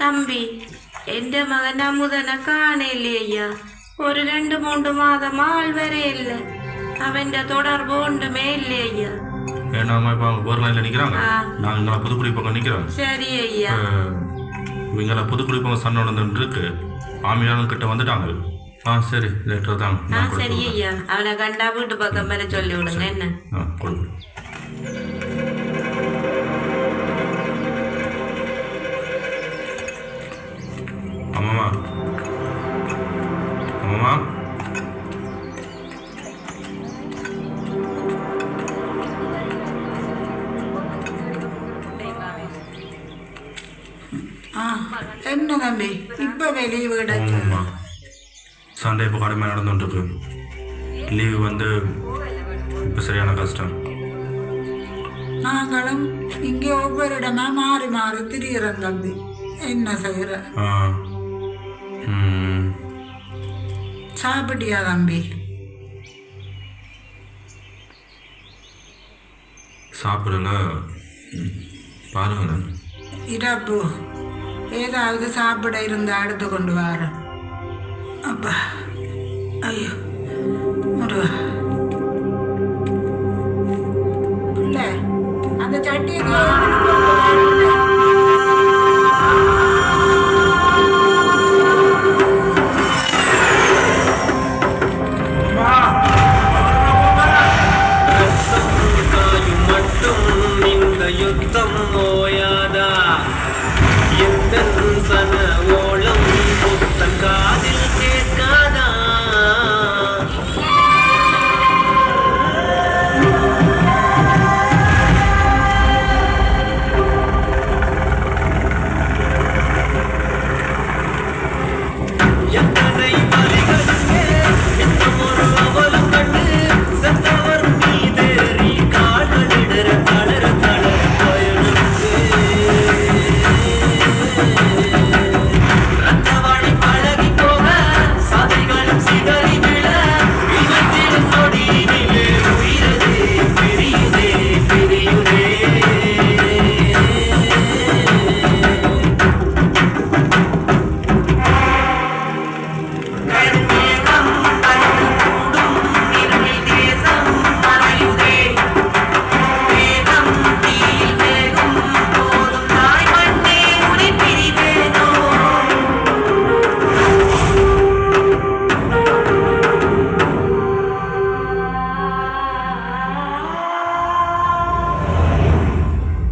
தம்பி എന്റെ മകൻ അമുതനെ കാണില്ലേ അയ്യാ ഒരു രണ്ട് മൂന്ന് മാസം ആൾ വരെ ഇല്ല അവന്റെ தொடர்பு ஒன்றுமே இல்லை ஐயா ஏன்னா நம்ம இப்போ அவங்க வேறு லைனில் நிற்கிறாங்க ஆ. நாங்கள் இங்கே புதுக்குடி பக்கம் நிற்கிறோம் சரி ஐயா இவங்கள புதுக்குடி பக்கம் சண்டை நடந்துட்டு இருக்கு ஆமியாரும் கிட்ட வந்துட்டாங்க ஆ சரி லேட்டர் தான் ஆ நான் சரி கொடுத்து ஐயா அவனை கண்டா வீட்டு பக்கம் வர சொல்லி விடுங்க என்ன ஆ என்ன தம்பி இப்பவே லீவு ஆமாம்மா சண்டே இப்போ கடுமையாக நடந்துட்டுருக்கு லீவு வந்து இப்போ சரியான கஷ்டம் நாங்களும் இங்கே ஒவ்வொரு இடமா மாறி மாறி திரியிறோம் தம்பி என்ன செய்யற சாப்பிட்டியா தம்பி சாப்பிடல பாருங்களேன் இறப்பு ஏதாவது சாப்பிட இருந்தால் எடுத்து கொண்டு வரேன் அப்பா ஐயோ முருகா அந்த சட்டியை